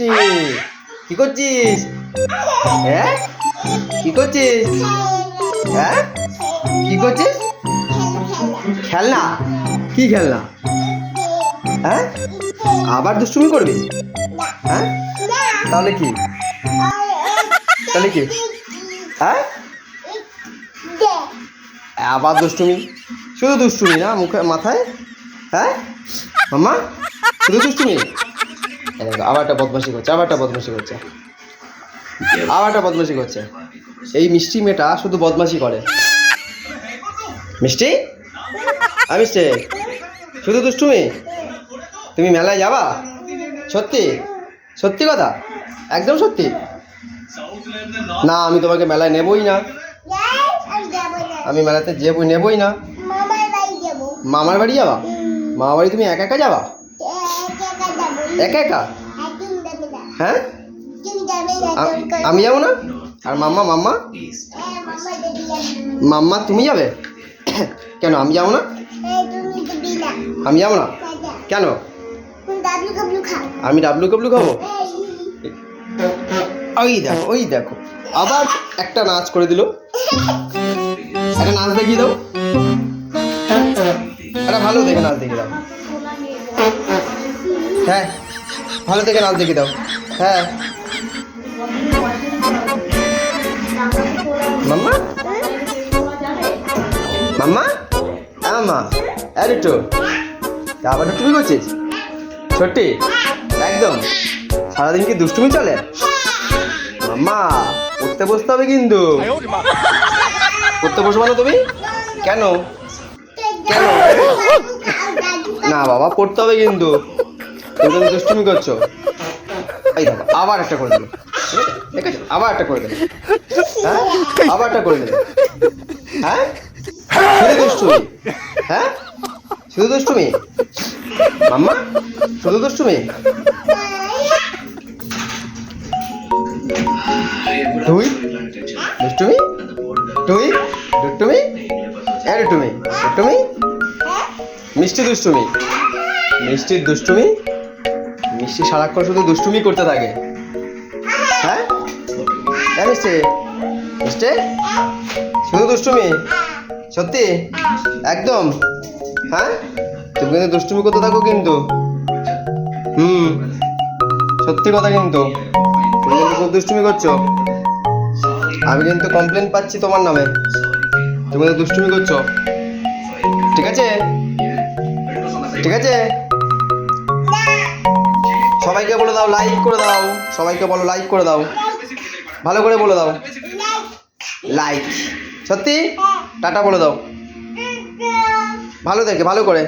মিষ্টি কি করছিস? হ্যাঁ? কি করছিস? হ্যাঁ? কি করছিস? খেলনা। কি খেলনা? হ্যাঁ? আবার দুষ্টুমি করবি? হ্যাঁ? তাহলে কি? তাহলে কি? হ্যাঁ? আবার দুষ্টুমি? শুধু দুষ্টুমি না মুখে মাথায়? হ্যাঁ? মামা শুধু দুষ্টুমি? আবার একটা বদমাশি করছে আবার একটা বদমাশি করছে। আবার একটা বদমাশি করছে। এই মিষ্টি মেয়েটা শুধু বদমাশি করে। মিষ্টি? আ মিষ্টি। শুধু দুষ্টুমি? তুমি মেলায় যাবা? সত্যি? সত্যি কথা? একদম সত্যি? না আমি তোমাকে মেলায় নেবই না। আমি মেলাতে যাবই নেবই না। মামার বাড়ি যাবা। মামার বাড়ি তুমি একা একা যাবা? একা একা হ্যাঁ? আমি যাব না? আর মাম্মা মাম্মা? মাম্মা, তুমি যাবে? কেন, আমি যাব না? আমি যাব না? কেন? আমি ডাবলু কাবলু খাব? ওই দেখো ওই দেখো। আবার একটা নাচ করে দিল। একটা নাচ দেখিয়ে দাও। একটা ভালো দেখে নাচ দেখিয়ে দাও। হ্যাঁ ভালো থেকে নাচ দেখিয়ে দাও হ্যাঁ। মাম্মা? মাম্মা? হ্যাঁ মা আর একটু আবার তুমি করছিস? ছোট্টি একদম। সারাদিন কি দুষ্টুমি চলে? মাম্মা পড়তে বসতে হবে কিন্তু। পড়তে বসবো না তুমি। কেন? কেন? না, বাবা, পড়তে হবে কিন্তু। তুমি দুষ্টুমি করছ। এই দেখো, আবার একটা করে দিল। ঠিক আছে? আবার একটা করে দিল। হ্যাঁ? আবার একটা করে দিল। হ্যাঁ? শুধু দুষ্টুমি। হ্যাঁ? শুধু দুষ্টুমি? মাম্মা, শুধু দুষ্টুমি? তুই? দুষ্টুমি? তুই? দুষ্টুমি? এ দুষ্টুমি। দুষ্টুমি? মিষ্টি দুষ্টুমি। মিষ্টির দুষ্টুমি? মিষ্টি সারাক্ষণ শুধু দুষ্টুমি করতে থাকে। হ্যাঁ? হ্যাঁ মিষ্টি? মিষ্টি? শুধু দুষ্টুমি? সত্যি? একদম? হ্যাঁ? তুমি কিন্তু দুষ্টুমি করতে থাকো কিন্তু। হুম। সত্যি কথা কিন্তু। তুমি কিন্তু খুব দুষ্টুমি করছ। আমি কিন্তু কমপ্লেন পাচ্ছি তোমার নামে। তুমি কিন্তু দুষ্টুমি করছ। ঠিক আছে? ঠিক আছে? সবাইকে বলে দাও লাইক করে দাও। সবাইকে বলো লাইক করে দাও। ভালো করে বলে দাও। লাইক সত্যি? টাটা বলে দাও। ভালো দেখে ভালো করে।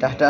টাটা।